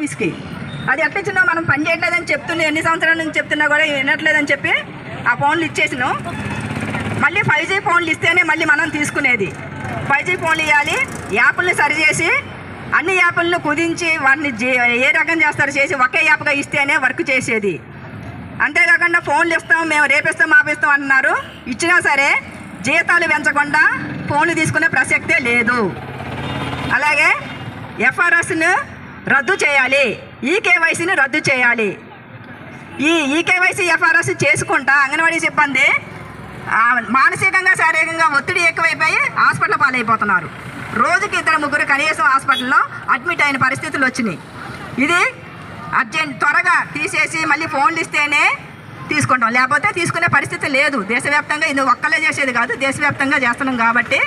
ఆఫీస్కి అది ఎట్లా ఇచ్చినా మనం పని చేయట్లేదని చెప్తున్నా ఎన్ని సంవత్సరాల నుంచి చెప్తున్నా కూడా వినట్లేదని చెప్పి ఆ ఫోన్లు ఇచ్చేసినాం. మళ్ళీ ఫైవ్ జీ ఫోన్లు ఇస్తేనే మళ్ళీ మనం తీసుకునేది. ఫైవ్ జీ ఫోన్లు ఇవ్వాలి యాప్లను సరిచేసి అన్ని యాప్లను కుదించి వాటిని ఏ రకం చేస్తారో చేసి ఒకే యాప్గా ఇస్తేనే వర్క్ చేసేది. అంతేకాకుండా ఫోన్లు ఇస్తాం మేము రేపిస్తాం ఆపిస్తాం అంటున్నారు. ఇచ్చినా సరే జీతాలు పెంచకుండా ఫోన్లు తీసుకునే ప్రసక్తే లేదు. అలాగే ఎఫ్ఆర్ఎస్ను రద్దు చేయాలి. ఈ కేవైసీని రద్దు చేయాలి. ఈ ఈకేవైసీ ఎఫ్ఆర్ఎస్ చేసుకుంటా అంగన్వాడీ సిబ్బంది మానసికంగా శారీరకంగా ఒత్తిడి ఎక్కువైపోయి హాస్పిటల్ పాలైపోతున్నారు. రోజుకి ఇద్దరు ముగ్గురు కనీసం హాస్పిటల్లో అడ్మిట్ అయిన పరిస్థితులు వచ్చినాయి. ఇది అర్జెంట్ త్వరగా తీసేసి మళ్ళీ ఫోన్లు ఇస్తేనే తీసుకుంటాం. లేకపోతే తీసుకునే పరిస్థితి లేదు. దేశవ్యాప్తంగా ఇది ఒక్కలే చేసేది కాదు. దేశవ్యాప్తంగా చేస్తున్నాం కాబట్టి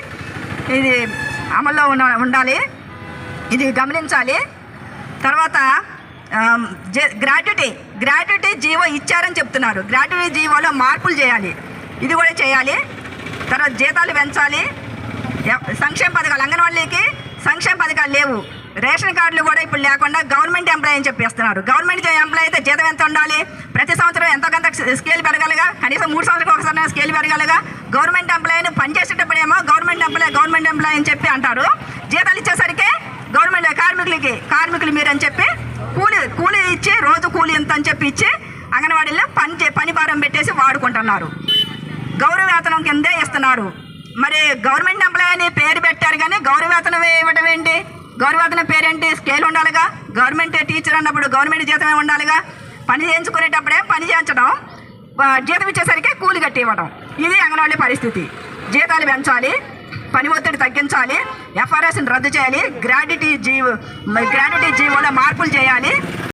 ఇది అమల్లో ఉన్న ఉండాలి. ఇది గమనించాలి. తర్వాత జే- గ్రాట్యుటీ. గ్రాట్యుటీ జీవో ఇచ్చారని చెప్తున్నారు. గ్రాట్యుటీ జీవోలో మార్పులు చేయాలి. ఇది కూడా చేయాలి. తర్వాత జీతాలు పెంచాలి. ఎ- సంక్షేమ పథకాలు. అంగన్వాడీకి సంక్షేమ పథకాలు లేవు. రేషన్ కార్డులు కూడా ఇప్పుడు లేకుండా గవర్నమెంట్ ఎంప్లాయ్ అని చెప్పేస్తున్నారు. గవర్నమెంట్ ఎంప్లాయ్ అయితే జీతం ఎంత ఉండాలి? ప్రతి సంవత్సరం ఎంతో కొంత స్కేల్ పెరగాలిగా? కనీసం మూడు సంవత్సరాలకు ఒకసారి స్కేల్ పెరగాలిగా? గవర్నమెంట్ ఎంప్లాయీని పనిచేసేటప్పుడేమో గవర్నమెంట్ ఎంప్లాయ్ గవర్నమెంట్ ఎంప్లాయ్ అని చెప్పి అంటారు. జీతాలు కార్మికులకి కార్మికులు మీరు అని చెప్పి కూలి కూలి ఇచ్చి రోజు కూలి ఎంత అని చెప్పి ఇచ్చి అంగన్వాడీలో పని చే- పని భారం పెట్టేసి వాడుకుంటున్నారు. గౌరవ వేతనం కిందే ఇస్తున్నారు. మరి గవర్నమెంట్ ఎంప్లాయ్ అని పేరు పెట్టారు కానీ గౌరవ వేతనం ఇవ్వడం ఏంటి? గౌరవ వేతనం పేరేంటి? స్కేల్ ఉండాలిగా? గవర్నమెంట్ టీచర్ అన్నప్పుడు గవర్నమెంట్ జీతమే ఉండాలిగా? పని చేయించుకునేటప్పుడే పని చేయించడం జీతం ఇచ్చేసరికి కూలి కట్టి ఇవ్వడం. ఇది అంగన్వాడీ పరిస్థితి. జీతాలు పెంచాలి. పని ఒత్తిడి తగ్గించాలి ఎఫ్ఆర్ఎస్ని రద్దు చేయాలి. గ్రాడ్యుటీ జీవో గ్రాడ్యుటీ జీవోలో మార్పులు చేయాలి.